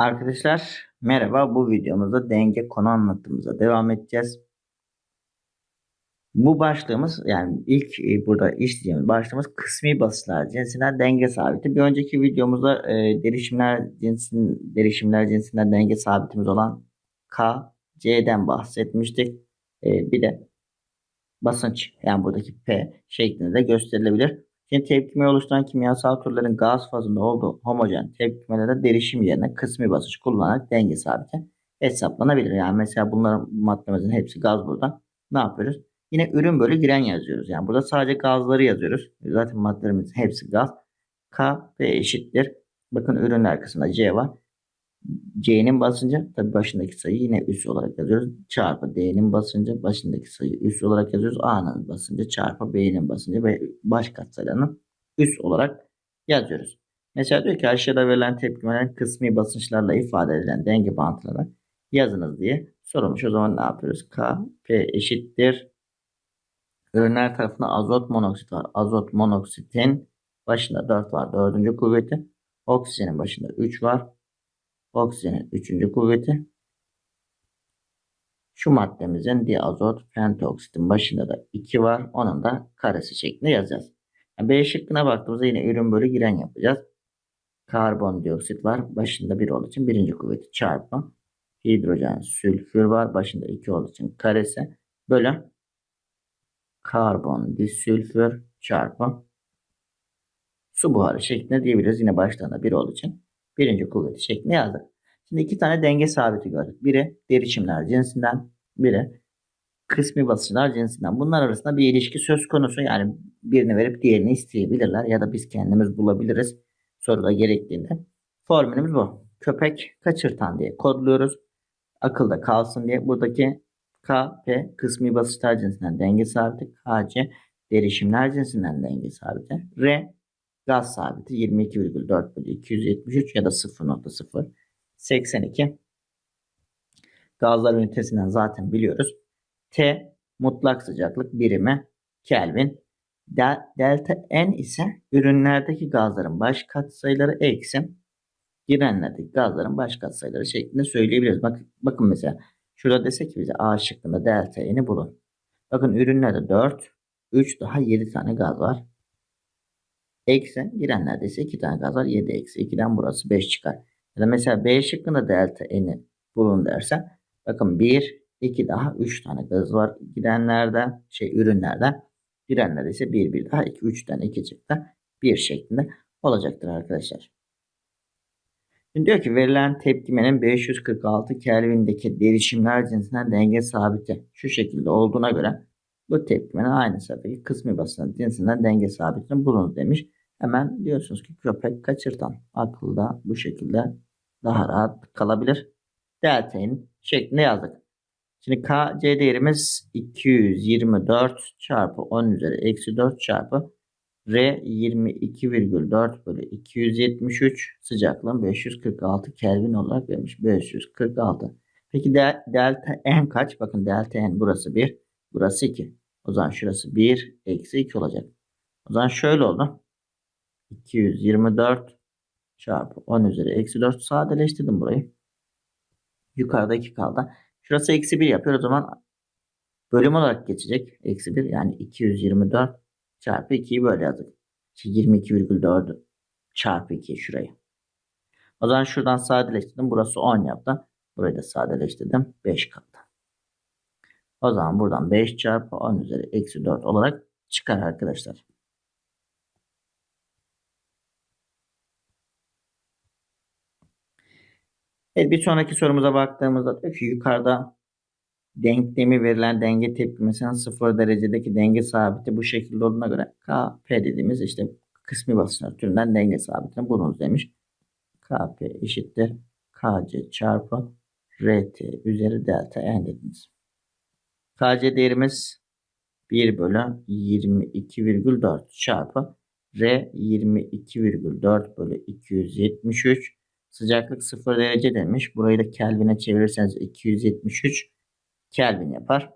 Arkadaşlar merhaba bu videomuzda denge konu anlatımımıza devam edeceğiz. Bu başlığımız yani ilk e, burada işleyeceğimiz başlığımız kısmi basınçlar cinsinden denge sabiti. Bir önceki videomuzda e, derişimler cinsin derişimler cinsinden denge sabitimiz olan K, C'den bahsetmiştik. E, bir de basınç yani buradaki P şeklinde de gösterilebilir. Şimdi tepkime oluşturan kimyasal türlerin gaz fazında olduğu homojen tepkimelerde derişim yerine kısmi basınç kullanarak denge sabiti hesaplanabilir. Yani mesela bunların maddemizin hepsi gaz burada. Ne yapıyoruz? Yine ürün bölü giren yazıyoruz. Yani burada sadece gazları yazıyoruz. Zaten maddelerimizin hepsi gaz. K P eşittir. Bakın ürünler kısmında C var. C'nin basıncı tabi başındaki sayı yine üs olarak yazıyoruz. Çarpı D'nin basıncı başındaki sayı üs olarak yazıyoruz. A'nın basıncı çarpı B'nin basıncı ve baş katsayılarının üs olarak yazıyoruz. Mesela diyor ki aşağıda verilen tepkimelerin kısmi basınçlarla ifade edilen denge bağıntıları yazınız diye sorulmuş. O zaman ne yapıyoruz? K, P eşittir. Ürünler tarafında azot monoksit var. Azot monoksitin başında 4 var. Dördüncü kuvveti. Oksijenin başında 3 var. Oksijenin üçüncü kuvveti. Şu maddemizin diazot pentoksitin başında da 2 var. Onun da karesi şeklinde yazacağız. Yani B şıkkına baktığımızda yine ürün bölü giren yapacağız. Karbondioksit var. Başında 1 olduğu için birinci kuvveti çarpı. Hidrojen sülfür var. Başında 2 olduğu için karesi bölü karbon disülfür çarpı su buharı şeklinde diyebiliriz. Yine başlarında 1 olduğu için birinci kuvveti şeklinde yazdık. Şimdi iki tane denge sabiti gördük. Biri derişimler cinsinden, biri kısmi basınçlar cinsinden. Bunlar arasında bir ilişki söz konusu. Yani birini verip diğerini isteyebilirler ya da biz kendimiz bulabiliriz soruda gerektiğinde. Formülümüz bu. Köpek kaçırtan diye kodluyoruz. Akılda kalsın diye buradaki K, P kısmi basınçlar cinsinden denge sabiti. KC derişimler cinsinden denge sabiti. R gaz sabiti 22,4 bölü 273 ya da 0.0 82 gazlar ünitesinden zaten biliyoruz. T mutlak sıcaklık birimi Kelvin. Delta N ise ürünlerdeki gazların baş katsayıları eksi girenlerdeki gazların baş katsayıları şeklinde söyleyebiliriz. Bak, bakın mesela şurada desek ki bize A şıkkında delta N'i bulun. Bakın ürünlerde 4, 3 daha 7 tane gaz var. Eksi girenlerde ise 2 tane gaz var. 7 eksi 2'den burası 5 çıkar. Ya da mesela B şıkkında delta n'i bulun dersen bakın 1, 2 daha 3 tane gaz var girenlerde şey ürünlerde. Girenlerde ise 1, 1 daha 2, 3 tane 2 çıktı. 1 şeklinde olacaktır arkadaşlar. Şimdi diyor ki verilen tepkimenin 546 Kelvin'deki derişimler cinsinden denge sabiti şu şekilde olduğuna göre bu tepkimenin aynı sayfadaki kısmi basınç cinsinden denge sabitini bulunuz demiş. Hemen diyorsunuz ki köpek kaçırtan akılda bu şekilde daha rahat kalabilir. Delta'nın şeklinde yazdık. Şimdi KC değerimiz 224 çarpı 10 üzeri eksi 4 çarpı R 22,4 bölü 273 sıcaklığın 546 Kelvin olarak vermiş. 546. Peki de, delta N kaç? Bakın delta N burası 1. Burası 2. O zaman şurası 1 eksi 2 olacak. O zaman şöyle oldu. 224 çarpı 10 üzeri eksi 4 sadeleştirdim burayı. Yukarıda 2 kaldı. Şurası eksi 1 yapıyor. O zaman bölüm olarak geçecek. Eksi 1 yani 224 çarpı 2'yi böyle yazdık. 22,4 çarpı 2 şurayı. O zaman şuradan sadeleştirdim. Burası 10 yaptı. Burayı da sadeleştirdim. 5 kaldı. O zaman buradan 5 çarpı 10 üzeri eksi 4 olarak çıkar arkadaşlar. Evet, bir sonraki sorumuza baktığımızda diyor ki yukarıda denklemi verilen denge tepkimesinin sıfır derecedeki denge sabiti bu şekilde olduğuna göre Kp dediğimiz işte kısmi basınç türünden denge sabitini bulunuz demiş. Kp eşittir Kc çarpı Rt üzeri delta n dediniz. Kc değerimiz 1 bölü 22,4 çarpı R 22,4 bölü 273 Sıcaklık 0 derece demiş. Burayı da Kelvin'e çevirirseniz 273 Kelvin yapar.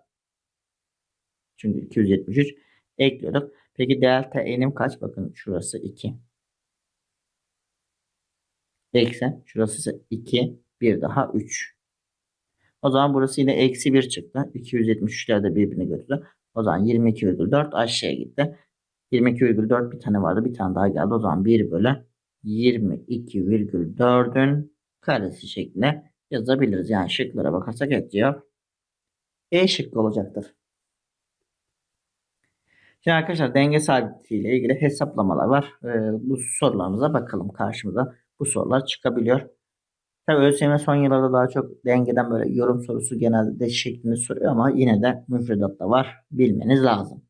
Çünkü 273 ekliyorduk. Peki delta n'im kaç? Bakın şurası 2. Eksi. Şurası ise 2. Bir daha 3. O zaman burası yine eksi 1 çıktı. 273'ler de birbirini götürdü. O zaman 22,4 aşağıya gitti. 22,4 bir tane vardı. Bir tane daha geldi. O zaman 1 bölü 22,4'ün karesi şeklinde yazabiliriz. Yani şıklara bakarsak evet cevap E şıkkı olacaktır. Şimdi arkadaşlar denge sabitiyle ilgili hesaplamalar var. Ee, bu sorularımıza bakalım karşımıza. Bu sorular çıkabiliyor. Tabii ÖSYM son yıllarda daha çok dengeden böyle yorum sorusu genelde de şeklinde soruyor ama yine de müfredatta var. Bilmeniz lazım.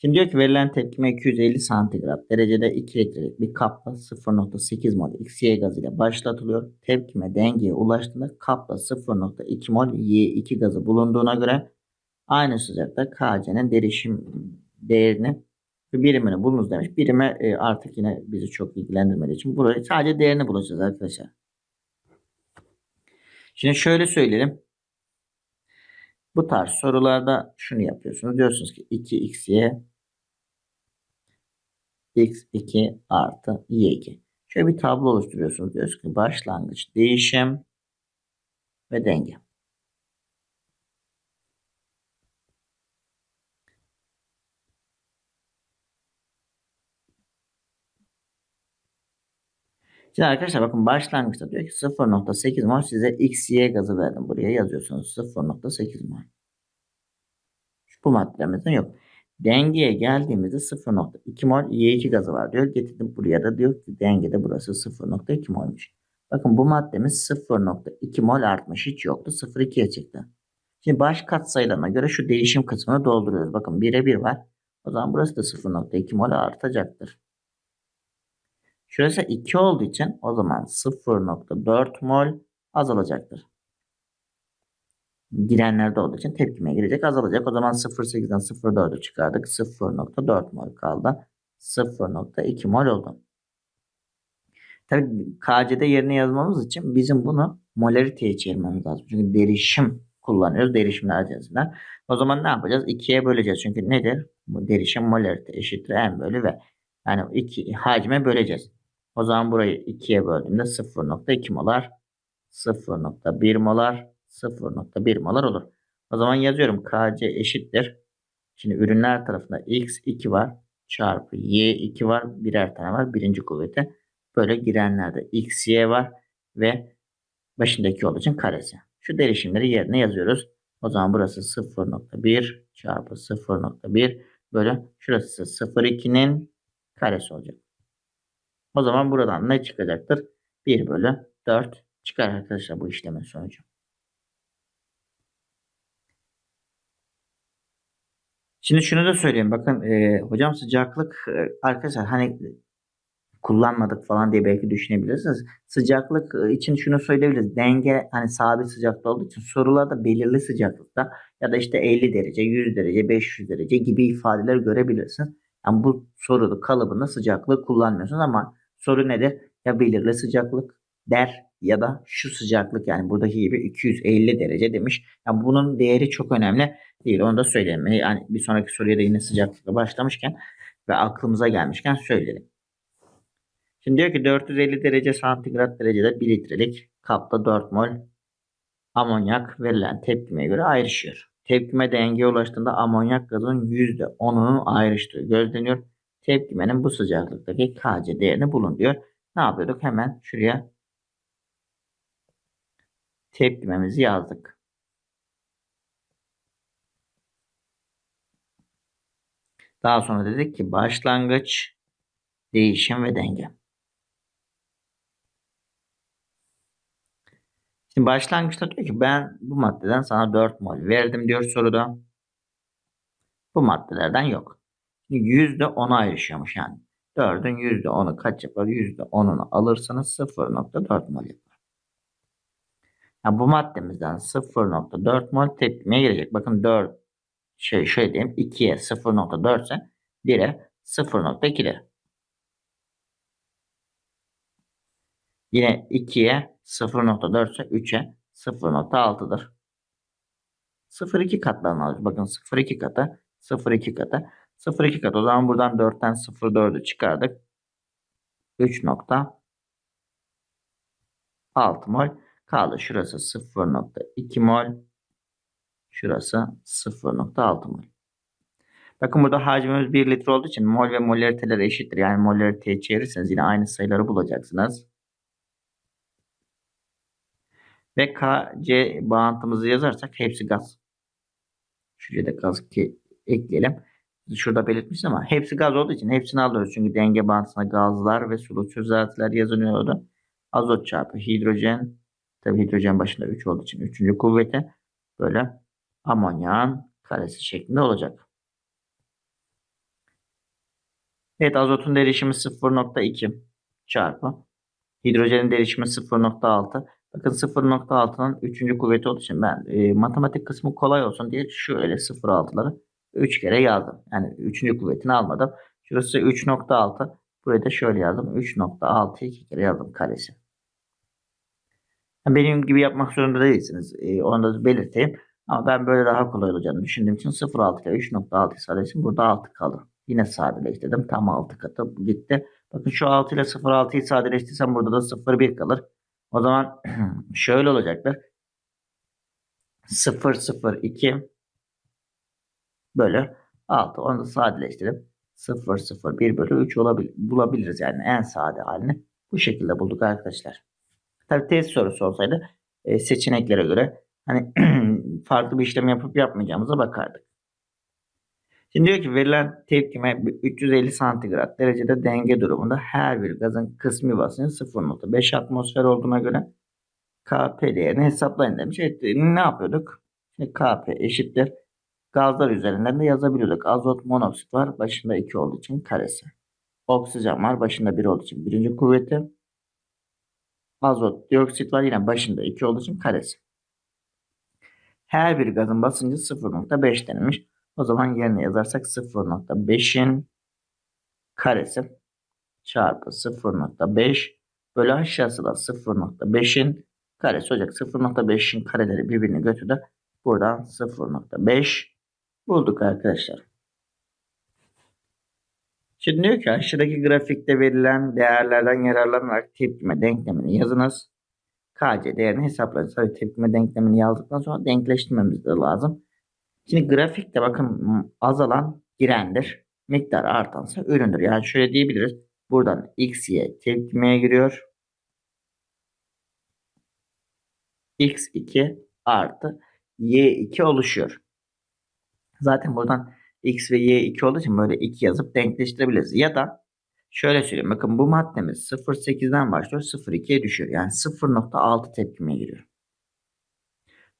Şimdi diyor ki verilen tepkime 250 santigrat derecede 2 litrelik bir kapla 0.8 mol XY gazıyla başlatılıyor. Tepkime dengeye ulaştığında kapla 0.2 mol Y2 gazı bulunduğuna göre aynı sıcakta KC'nin derişim değerini birimini bulunuz demiş. Birime e, artık yine bizi çok ilgilendirmediği için burayı sadece değerini bulacağız arkadaşlar. Şimdi şöyle söyleyelim. Bu tarz sorularda şunu yapıyorsunuz. Diyorsunuz ki 2xy x2 artı y2. Şöyle bir tablo oluşturuyorsunuz. Diyorsunuz ki başlangıç değişim ve denge. Şimdi arkadaşlar bakın başlangıçta diyor ki 0.8 mol size XY gazı verdim. Buraya yazıyorsunuz 0.8 mol. Bu maddemizin yok. Dengeye geldiğimizde 0.2 mol Y2 gazı var diyor. Getirdim buraya da diyor ki dengede burası 0.2 molmuş. Bakın bu maddemiz 0.2 mol artmış. Hiç yoktu. 0.2'ye çıktı. Şimdi baş katsayılarına göre şu değişim kısmını dolduruyoruz. Bakın 1'e 1 var. O zaman burası da 0.2 mol artacaktır. Şurası 2 olduğu için o zaman 0.4 mol azalacaktır. Girenlerde olduğu için tepkime girecek azalacak. O zaman 0.8'den 0.4'ü çıkardık. 0.4 mol kaldı. 0.2 mol oldu. Tabii KC'de yerine yazmamız için bizim bunu molariteye çevirmemiz lazım. Çünkü derişim kullanıyoruz. Derişimler cinsinden. O zaman ne yapacağız? 2'ye böleceğiz. Çünkü nedir? Bu derişim molarite eşittir m bölü v. Yani 2 hacme böleceğiz. O zaman burayı 2'ye böldüğümde 0.2 molar 0.1 molar 0.1 molar olur. O zaman yazıyorum KC eşittir. Şimdi ürünler tarafında X2 var çarpı Y2 var. Birer tane var. Birinci kuvveti. Böyle girenlerde XY var ve başındaki olduğu karesi. Şu derişimleri yerine yazıyoruz. O zaman burası 0.1 çarpı 0.1 bölü şurası 0.2'nin karesi olacak. O zaman buradan ne çıkacaktır? 1 bölü 4 çıkar arkadaşlar bu işlemin sonucu. Şimdi şunu da söyleyeyim. Bakın e, hocam sıcaklık e, arkadaşlar hani kullanmadık falan diye belki düşünebilirsiniz. Sıcaklık e, için şunu söyleyebiliriz. Denge hani sabit sıcaklık olduğu için sorularda belirli sıcaklıkta ya da işte 50 derece, 100 derece, 500 derece gibi ifadeler görebilirsiniz. Yani bu soruda kalıbında sıcaklığı kullanmıyorsunuz ama soru nedir? Ya belirli sıcaklık der ya da şu sıcaklık yani buradaki gibi 250 derece demiş. Yani bunun değeri çok önemli değil. Onu da söyleyelim. Yani bir sonraki soruya da yine sıcaklıkla başlamışken ve aklımıza gelmişken söyleyelim. Şimdi diyor ki 450 derece santigrat derecede 1 litrelik kapta 4 mol amonyak verilen tepkimeye göre ayrışıyor. Tepkime dengeye ulaştığında amonyak gazının %10'unun ayrıştığı gözleniyor. Tepkimenin bu sıcaklıktaki Kc değerini bulun diyor. Ne yapıyorduk? Hemen şuraya tepkimemizi yazdık. Daha sonra dedik ki başlangıç, değişim ve denge. Şimdi başlangıçta diyor ki ben bu maddeden sana 4 mol verdim diyor soruda. Bu maddelerden yok. %10'a ayrışıyormuş yani. 4'ün %10'u kaç yapar? %10'unu alırsanız 0.4 mol yapar. Yani bu maddemizden 0.4 mol tepkimeye girecek. Bakın 4 şey şöyle diyeyim 2'ye 0.4 ise 1'e 0.2'dir. Yine 2'ye 0.4 ise 3'e 0.6'dır. 0.2 katlarını alıyoruz. Bakın 0.2 katı 0.2 katı 0.2 katı. O zaman buradan 4'ten 0.4'ü çıkardık. 3 nokta 6 mol kaldı. Şurası 0.2 mol. Şurası 0.6 mol. Bakın burada hacmimiz 1 litre olduğu için mol ve molariteler eşittir. Yani molariteye çevirirseniz yine aynı sayıları bulacaksınız. Ve KC bağıntımızı yazarsak hepsi gaz. Şuraya da gaz ki ekleyelim. Şurada belirtmiştim ama hepsi gaz olduğu için hepsini alıyoruz. Çünkü denge bağıntısına gazlar ve sulu çözeltiler yazılıyordu. Azot çarpı hidrojen. Tabi hidrojen başında 3 olduğu için 3. kuvveti böyle amonyan karesi şeklinde olacak. Evet azotun derişimi 0.2 çarpı hidrojenin derişimi 0.6. Bakın 0.6'nın 3. kuvveti olduğu için ben e, matematik kısmı kolay olsun diye şöyle 0.6'ları 3 kere yazdım. Yani 3. kuvvetini almadım. Şurası 3.6. Buraya da şöyle yazdım. 3.6'yı 2 kere yazdım karesi. Benim gibi yapmak zorunda değilsiniz. E, onu da belirteyim. Ama ben böyle daha kolay olacağını düşündüğüm için 0.6 ile 3.6 sadeleştim. Burada 6 kalır. Yine sadeleştirdim. Tam 6 katı gitti. Bakın şu 6 ile 0.6'yı sadeleştirsem burada da 0.1 kalır. O zaman şöyle olacaktır. 0.02 bölü 6. Onu da sadeleştirip 0.01 bölü 3 olabilir, bulabiliriz. Yani en sade halini bu şekilde bulduk arkadaşlar. Tabi test sorusu olsaydı e, seçeneklere göre hani farklı bir işlem yapıp yapmayacağımıza bakardık. Şimdi diyor ki verilen tepkime 350 santigrat derecede denge durumunda her bir gazın kısmi basıncı 0.5 atmosfer olduğuna göre Kp değerini hesaplayın demiş. Evet, ne yapıyorduk? Şimdi Kp eşittir. Gazlar üzerinden de yazabiliyorduk. Azot monoksit var. Başında 2 olduğu için karesi. Oksijen var. Başında 1 olduğu için birinci kuvveti. Azot dioksit var. Yine başında 2 olduğu için karesi. Her bir gazın basıncı 0.5 denilmiş. O zaman yerine yazarsak 0.5'in karesi çarpı 0.5 bölü aşağısı da 0.5'in karesi olacak. 0.5'in kareleri birbirini götürdü. Buradan 0.5 bulduk arkadaşlar. Şimdi diyor ki aşağıdaki grafikte verilen değerlerden yararlanarak tepkime denklemini yazınız. KC değerini hesaplayın. Tabii tepkime denklemini yazdıktan sonra denkleştirmemiz de lazım. Şimdi grafikte bakın azalan girendir. Miktar artansa üründür. Yani şöyle diyebiliriz. Buradan x, y tepkimeye giriyor. x2 artı y2 oluşuyor. Zaten buradan x ve y2 olduğu için böyle 2 yazıp denkleştirebiliriz. Ya da şöyle söyleyeyim. Bakın bu maddemiz 0.8'den başlıyor 0.2'ye düşüyor. Yani 0.6 tepkimeye giriyor.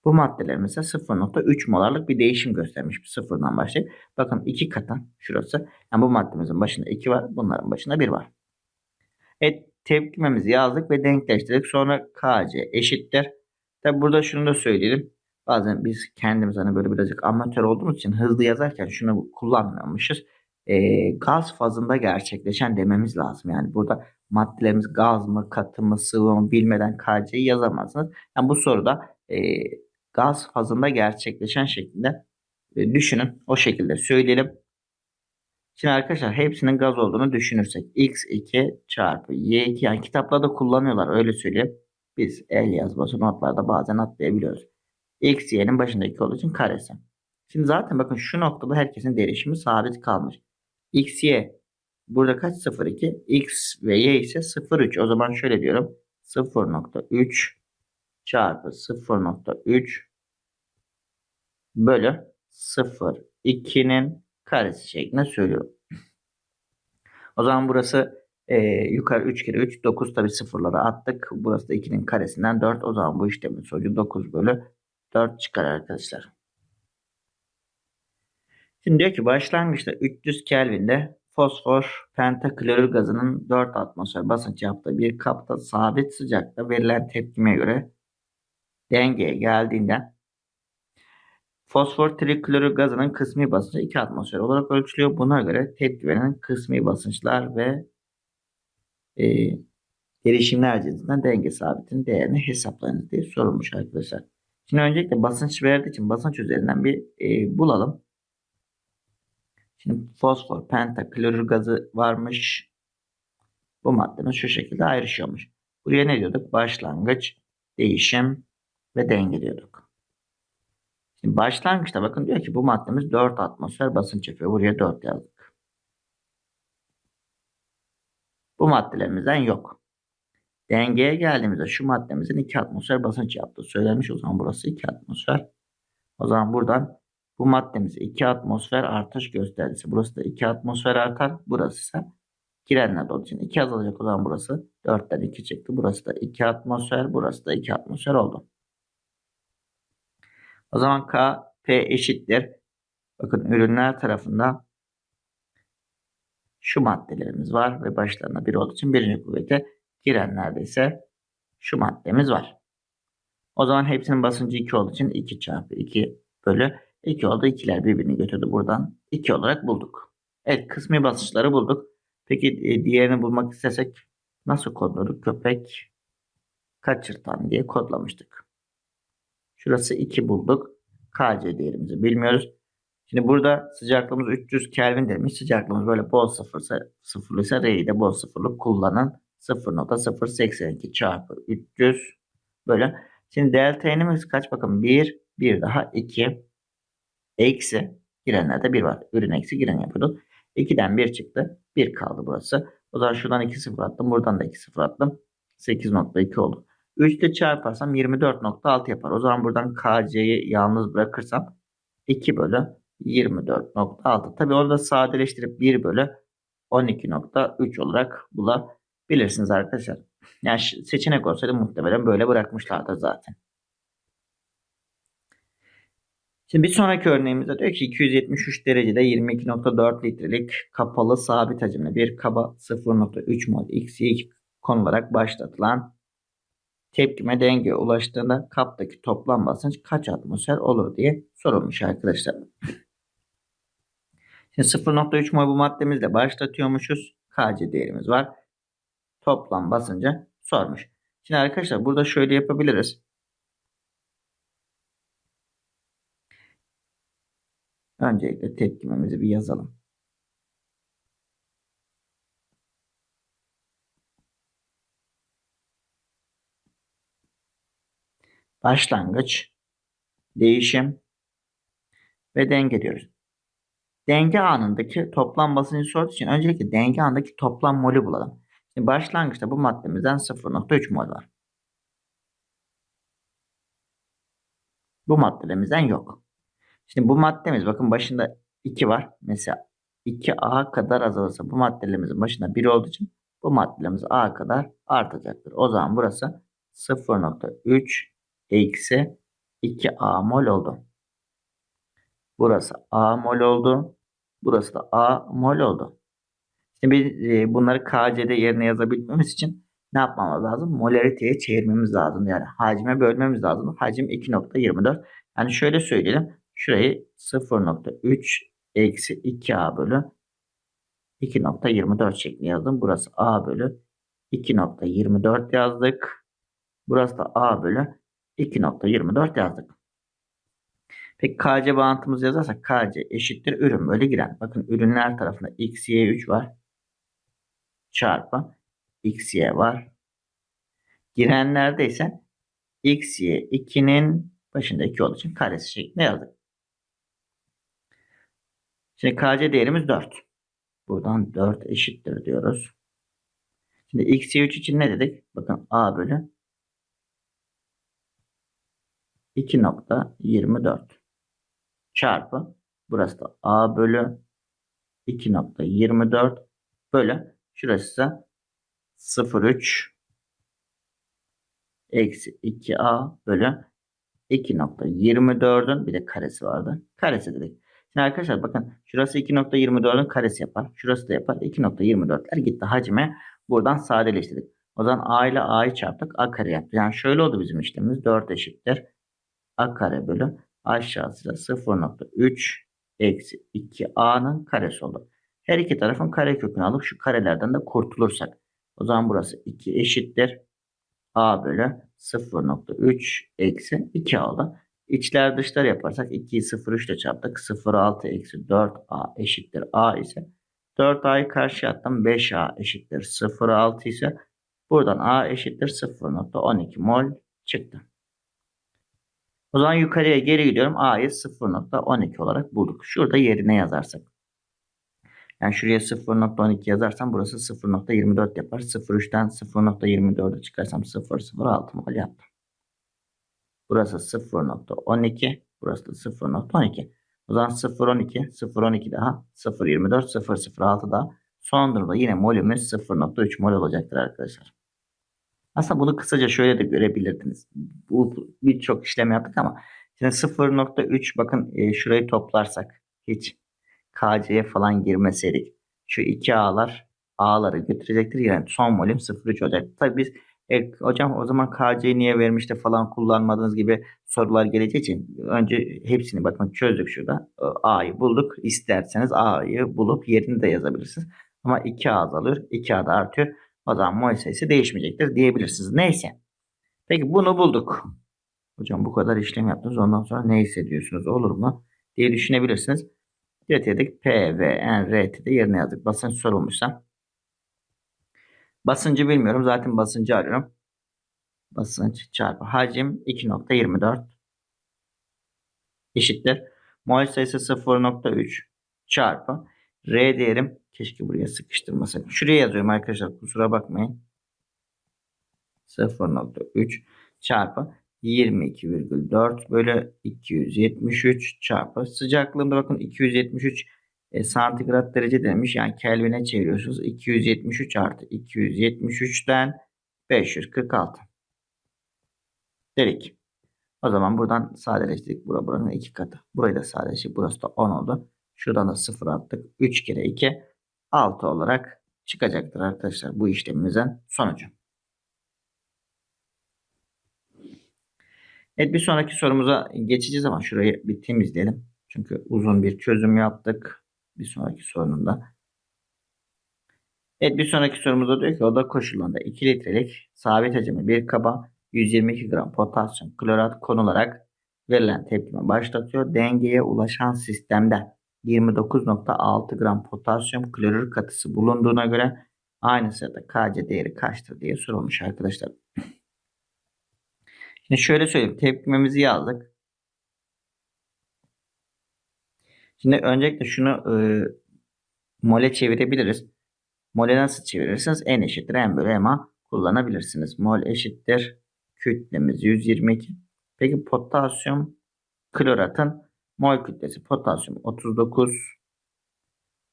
Bu maddeler mesela 0.3 molarlık bir değişim göstermiş. Bir sıfırdan başlayıp. Bakın 2 katı şurası. Yani bu maddemizin başında 2 var. Bunların başında 1 var. Evet tepkimemizi yazdık ve denkleştirdik. Sonra KC eşittir. Tabi burada şunu da söyleyelim. Bazen biz kendimiz hani böyle birazcık amatör olduğumuz için hızlı yazarken şunu kullanmıyormuşuz. E, gaz fazında gerçekleşen dememiz lazım. Yani burada maddelerimiz gaz mı, katı mı, sıvı mı bilmeden KC'yi yazamazsınız. Yani bu soruda e, gaz fazında gerçekleşen şeklinde e, düşünün. O şekilde söyleyelim. Şimdi arkadaşlar hepsinin gaz olduğunu düşünürsek x2 çarpı y2 yani kitaplarda kullanıyorlar öyle söyleyeyim. Biz el yazması notlarda bazen atlayabiliyoruz. X y'nin başında 2 olduğu için karesi. Şimdi zaten bakın şu noktada herkesin derişimi sabit kalmış. x y burada kaç 0,2 x ve y ise 0,3 o zaman şöyle diyorum 0,3 çarpı 0,3 bölü 0,2'nin karesi şeklinde söylüyorum. O zaman burası e, yukarı 3 kere 3 9 tabi sıfırları attık. Burası da 2'nin karesinden 4. O zaman bu işlemin sonucu 9 bölü 4 çıkar arkadaşlar. Şimdi diyor ki başlangıçta 300 Kelvin'de fosfor pentaklorür gazının 4 atmosfer basınç yaptığı bir kapta sabit sıcakta verilen tepkime göre dengeye geldiğinde fosfor triklorür gazının kısmi basıncı 2 atmosfer olarak ölçülüyor. Buna göre tepki veren kısmi basınçlar ve e, derişimler cinsinden denge sabitinin değerini hesaplayınız diye sorulmuş arkadaşlar. Şimdi öncelikle basınç verdiği için basınç üzerinden bir e, bulalım. Şimdi fosfor pentaklorür gazı varmış. Bu maddenin şu şekilde ayrışıyormuş. Buraya ne diyorduk? Başlangıç, değişim ve denge diyorduk. Şimdi başlangıçta bakın diyor ki bu maddemiz 4 atmosfer basınç yapıyor. Buraya 4 yazdık. Bu maddelerimizden yok. Dengeye geldiğimizde şu maddemizin 2 atmosfer basınç yaptığı söylenmiş. O zaman burası 2 atmosfer. O zaman buradan bu maddemiz 2 atmosfer artış göstergesi. Burası da 2 atmosfer artar. Burası ise girenler olduğu için 2 azalacak. O zaman burası 4'ten 2 çıktı. Burası da 2 atmosfer. Burası da 2 atmosfer oldu. O zaman K, P eşittir. Bakın ürünler tarafında şu maddelerimiz var ve başlarına bir olduğu için birinci kuvvete girenlerde ise şu maddemiz var. O zaman hepsinin basıncı 2 olduğu için 2 çarpı 2 bölü 2 oldu. İkiler birbirini götürdü buradan. 2 olarak bulduk. Evet kısmi basınçları bulduk. Peki e, diğerini bulmak istesek nasıl kodluyorduk? Köpek kaçırtan diye kodlamıştık. Şurası 2 bulduk. KC değerimizi bilmiyoruz. Şimdi burada sıcaklığımız 300 Kelvin demiş. Sıcaklığımız böyle bol sıfırsa, sıfırlıysa R'yi de bol sıfırlık kullanın. 0.082 çarpı 300 böyle. Şimdi delta n'imiz kaç bakın 1 bir daha 2 eksi girenlerde 1 var. Ürün eksi giren yapıyordu. 2'den 1 çıktı. 1 kaldı burası. O zaman şuradan 2 sıfır attım. Buradan da 2 sıfır attım. 8.2 oldu. 3 ile çarparsam 24.6 yapar. O zaman buradan KC'yi yalnız bırakırsam 2 bölü 24.6. Tabi orada sadeleştirip 1 bölü 12.3 olarak bulabilirsiniz arkadaşlar. Yani seçenek olsaydı muhtemelen böyle bırakmışlardı zaten. Şimdi bir sonraki örneğimizde diyor ki 273 derecede 22.4 litrelik kapalı sabit hacimli bir kaba 0.3 mol Xy konularak başlatılan tepkime denge ulaştığında kaptaki toplam basınç kaç atmosfer olur diye sorulmuş arkadaşlar. Şimdi 0.3 mol bu maddemizle başlatıyormuşuz. Kc değerimiz var. Toplam basıncı sormuş. Şimdi arkadaşlar burada şöyle yapabiliriz. Öncelikle tepkimemizi bir yazalım. Başlangıç, değişim ve denge diyoruz. Denge anındaki toplam basıncı sorduğu için öncelikle denge anındaki toplam molü bulalım. Şimdi başlangıçta bu maddemizden 0.3 mol var. Bu maddelerimizden yok. Şimdi bu maddemiz bakın başında 2 var. Mesela 2A kadar azalırsa bu maddelerimizin başında 1 olduğu için bu maddelerimiz A kadar artacaktır. O zaman burası 0.3 eksi 2A mol oldu. Burası A mol oldu. Burası da A mol oldu. Şimdi e, bunları KC'de yerine yazabilmemiz için ne yapmamız lazım? Molariteye çevirmemiz lazım. Yani hacime bölmemiz lazım. Hacim 2.24. Yani şöyle söyleyelim. Şurayı 0.3 eksi 2A bölü 2.24 şeklinde yazdım. Burası A bölü 2.24 yazdık. Burası da A bölü 2.24 yazdık. Peki KC bağıntımızı yazarsak KC eşittir ürün bölü giren. Bakın ürünler tarafında X, Y 3 var. Çarpı X, Y var. Girenlerde ise X, Y 2'nin başında 2 olduğu için karesi şeklinde yazdık. Şimdi KC değerimiz 4. Buradan 4 eşittir diyoruz. Şimdi X, Y 3 için ne dedik? Bakın A bölü 2.24 çarpı burası da A bölü 2.24 bölü şurası ise 0.3 eksi 2A bölü 2.24'ün bir de karesi vardı. Karesi dedik. Şimdi arkadaşlar bakın şurası 2.24'ün karesi yapar. Şurası da yapar. 2.24'ler gitti hacime. Buradan sadeleştirdik. O zaman A ile A'yı çarptık. A kare yaptı. Yani şöyle oldu bizim işlemimiz. 4 eşittir. A kare bölü aşağısı da 0.3 eksi 2a'nın karesi oldu. Her iki tarafın kare kökünü alıp şu karelerden de kurtulursak. O zaman burası 2 eşittir. a bölü 0.3 eksi 2a oldu. İçler dışlar yaparsak 2'yi 0.3 ile çarptık. 0.6 eksi 4a eşittir a ise 4a'yı karşıya attım. 5a eşittir 0.6 ise Buradan A eşittir 0.12 mol çıktı. O zaman yukarıya geri gidiyorum. A'yı 0.12 olarak bulduk. Şurada yerine yazarsak. Yani şuraya 0.12 yazarsam burası 0.24 yapar. 0.3'ten 0.24'e çıkarsam 0.06 mol yaptı. Burası 0.12. Burası da 0.12. O zaman 0.12, 0.12 daha 0.24, 0.06 daha. Son durumda yine molümüz 0.3 mol olacaktır arkadaşlar. Aslında bunu kısaca şöyle de görebilirdiniz. Bu birçok işlem yaptık ama şimdi 0.3 bakın e, şurayı toplarsak hiç KC'ye falan girmeseydik şu iki A'lar A'ları götürecektir. Yani son volüm 0.3 olacak. Tabii biz e, hocam o zaman KC'yi niye vermişti falan kullanmadığınız gibi sorular geleceği için önce hepsini bakın çözdük şurada. E, A'yı bulduk. İsterseniz A'yı bulup yerini de yazabilirsiniz. Ama 2A azalıyor. 2A da artıyor. O zaman mol sayısı değişmeyecektir diyebilirsiniz. Neyse. Peki bunu bulduk. Hocam bu kadar işlem yaptınız. Ondan sonra ne hissediyorsunuz? Olur mu? diye düşünebilirsiniz. Getirdik. P, V, N, R, T de yerine yazdık. Basınç sorulmuşsa. Basıncı bilmiyorum. Zaten basıncı arıyorum. Basınç çarpı hacim 2.24 eşittir. Mol sayısı 0.3 çarpı R değerim keşke buraya sıkıştırmasak. Şuraya yazıyorum arkadaşlar. Kusura bakmayın. 0.3 çarpı 22,4 bölü 273 çarpı sıcaklığında bakın 273 e, santigrat derece demiş. Yani Kelvin'e çeviriyorsunuz. 273 artı 273'ten 546 dedik. O zaman buradan sadeleştirdik. Bura buranın iki katı. Burayı da sadeleştirdik. Burası da 10 oldu. Şuradan da 0 attık. 3 kere 2 6 olarak çıkacaktır arkadaşlar bu işlemimizin sonucu. Evet bir sonraki sorumuza geçeceğiz ama şurayı bir temizleyelim. Çünkü uzun bir çözüm yaptık. Bir sonraki sorununda. Evet bir sonraki sorumuzda diyor ki oda koşullarında 2 litrelik sabit hacimli bir kaba 122 gram potasyum klorat konularak verilen tepkime başlatıyor. Dengeye ulaşan sistemde 29.6 gram potasyum klorür katısı bulunduğuna göre aynı sırada Kc değeri kaçtır diye sorulmuş arkadaşlar. Şimdi şöyle söyleyeyim. Tepkimemizi yazdık. Şimdi öncelikle şunu e, mole çevirebiliriz. Mole nasıl çevirirsiniz? N eşittir M bölü MA kullanabilirsiniz. Mol eşittir kütlemiz 122. Peki potasyum kloratın mol kütlesi potasyum 39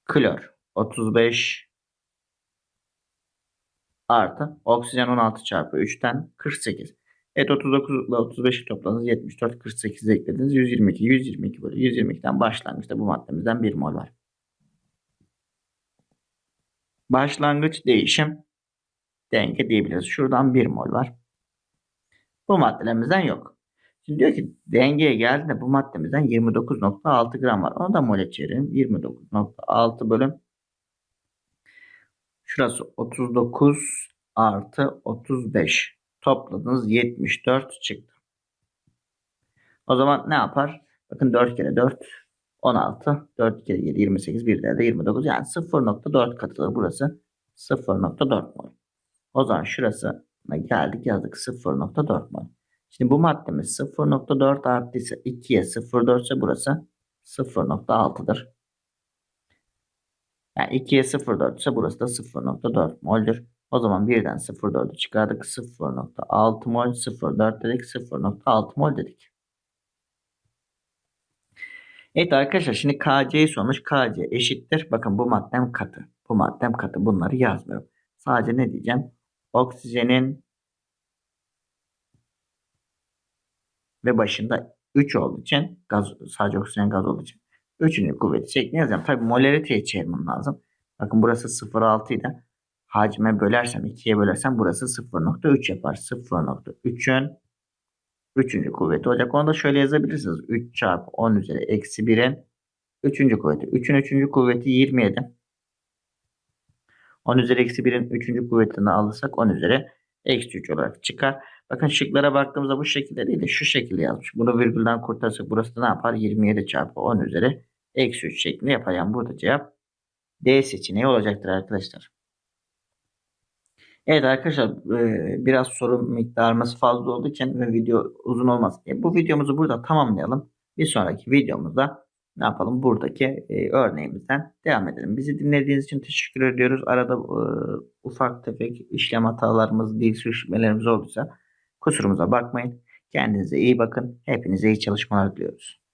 klor 35 artı oksijen 16 çarpı 3'ten 48. Evet 39 ile 35'i topladınız 74 48 eklediniz 122 122 böyle 122'den başlangıçta bu maddemizden 1 mol var. Başlangıç değişim denge diyebiliriz. Şuradan 1 mol var. Bu maddelerimizden yok. Şimdi diyor ki dengeye geldiğinde bu maddemizden 29.6 gram var. Onu da mole çevirelim. 29.6 bölüm. Şurası 39 artı 35. Topladınız 74 çıktı. O zaman ne yapar? Bakın 4 kere 4 16. 4 kere 7 28. Bir de 29. Yani 0.4 katıdır burası. 0.4 mol. O zaman şurasına geldik yazdık 0.4 mol. Şimdi bu maddemiz 0.4 arttıysa 2'ye 0.4 ise burası 0.6'dır. Yani 2'ye 0.4 ise burası da 0.4 mol'dür. O zaman birden 0.4'ü çıkardık. 0.6 mol 0.4 dedik. 0.6 mol dedik. Evet arkadaşlar şimdi KC'yi sormuş. KC eşittir. Bakın bu maddem katı. Bu maddem katı. Bunları yazmıyorum. Sadece ne diyeceğim? Oksijenin ve başında 3 olduğu için gaz, sadece oksijen gaz olduğu için 3'ünün kuvveti şeklinde yazacağım. Tabi molariteyi çevirmem lazım. Bakın burası 0.6 ile hacme bölersem 2'ye bölersem burası 0.3 yapar. 0.3'ün 3. kuvveti olacak. Onu da şöyle yazabilirsiniz. 3 çarpı 10 üzeri eksi 1'in 3. kuvveti. 3'ün 3. kuvveti 27. 10 üzeri eksi 1'in 3. kuvvetini alırsak 10 üzeri eksi 3 olarak çıkar. Bakın şıklara baktığımızda bu şekilde değil de şu şekilde yazmış. Bunu virgülden kurtarsak burası da ne yapar? 27 çarpı 10 üzeri eksi 3 şeklinde yapar. Yani burada cevap D seçeneği olacaktır arkadaşlar. Evet arkadaşlar e, biraz soru miktarımız fazla olduğu için video uzun olmasın diye bu videomuzu burada tamamlayalım. Bir sonraki videomuzda ne yapalım? Buradaki e, örneğimizden devam edelim. Bizi dinlediğiniz için teşekkür ediyoruz. Arada e, ufak tefek işlem hatalarımız, dil sürüşmelerimiz olduysa kusurumuza bakmayın. Kendinize iyi bakın. Hepinize iyi çalışmalar diliyoruz.